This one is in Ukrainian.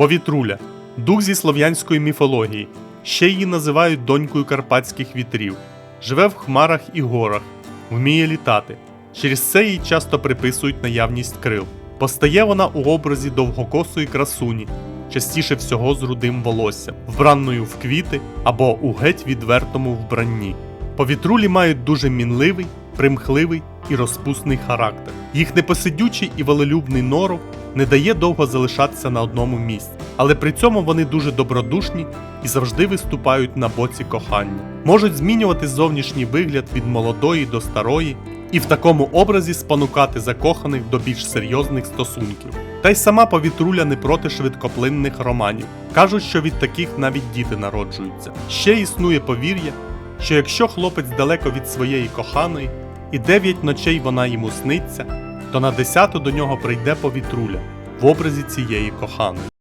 Повітруля дух зі слов'янської міфології. Ще її називають донькою карпатських вітрів. Живе в хмарах і горах, вміє літати. Через це їй часто приписують наявність крил. Постає вона у образі довгокосої красуні, частіше всього з рудим волоссям, вбранною в квіти або у геть відвертому вбранні. Повітрулі мають дуже мінливий, примхливий і розпусний характер. Їх непосидючий і волелюбний норов не дає довго залишатися на одному місці, але при цьому вони дуже добродушні і завжди виступають на боці кохання. Можуть змінювати зовнішній вигляд від молодої до старої і в такому образі спонукати закоханих до більш серйозних стосунків. Та й сама повітруля не проти швидкоплинних романів. Кажуть, що від таких навіть діти народжуються. Ще існує повір'я, що якщо хлопець далеко від своєї коханої і дев'ять ночей вона йому сниться, то на десяту до нього прийде повітруля в образі цієї коханої.